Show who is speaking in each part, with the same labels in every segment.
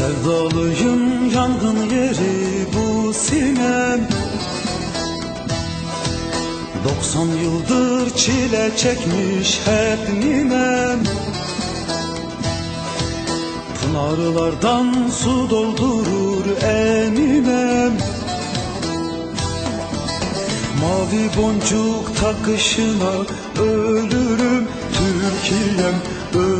Speaker 1: Sevdalıyım yangın yeri bu sinem. 90 yıldır çile çekmiş hep ninem Pınarlardan su doldurur eminem. Mavi boncuk takışına ölürüm. Türkiye'm ölürüm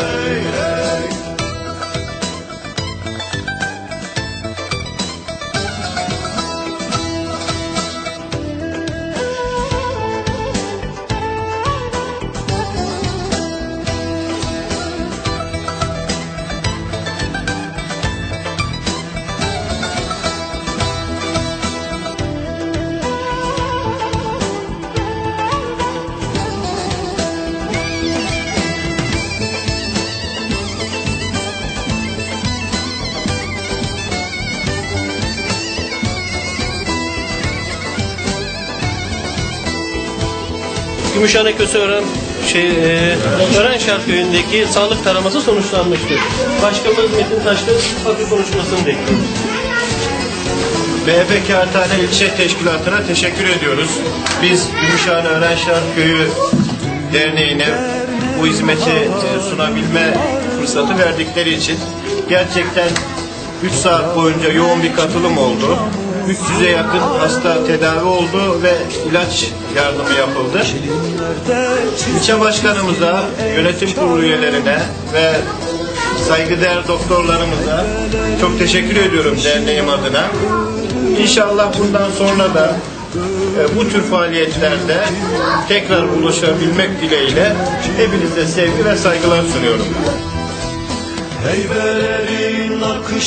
Speaker 1: hey
Speaker 2: Gümüşhane Köseören şey, e, Örenşar köyündeki sağlık taraması sonuçlanmıştır. Başkanımız Metin Taşlı hafif konuşmasını bekliyoruz.
Speaker 3: BHP Kağıthane İlçe Teşkilatı'na teşekkür ediyoruz. Biz Gümüşhane Öğrenşehir Köyü Derneği'ne bu hizmeti e, sunabilme fırsatı verdikleri için gerçekten 3 saat boyunca yoğun bir katılım oldu. 300'e yakın hasta tedavi oldu ve ilaç yardımı yapıldı. İlçe başkanımıza, yönetim kurulu üyelerine ve saygıdeğer doktorlarımıza çok teşekkür ediyorum derneğim adına. İnşallah bundan sonra da e, bu tür faaliyetlerde tekrar buluşabilmek dileğiyle hepinize sevgi ve saygılar sunuyorum.
Speaker 1: Heybelerin akış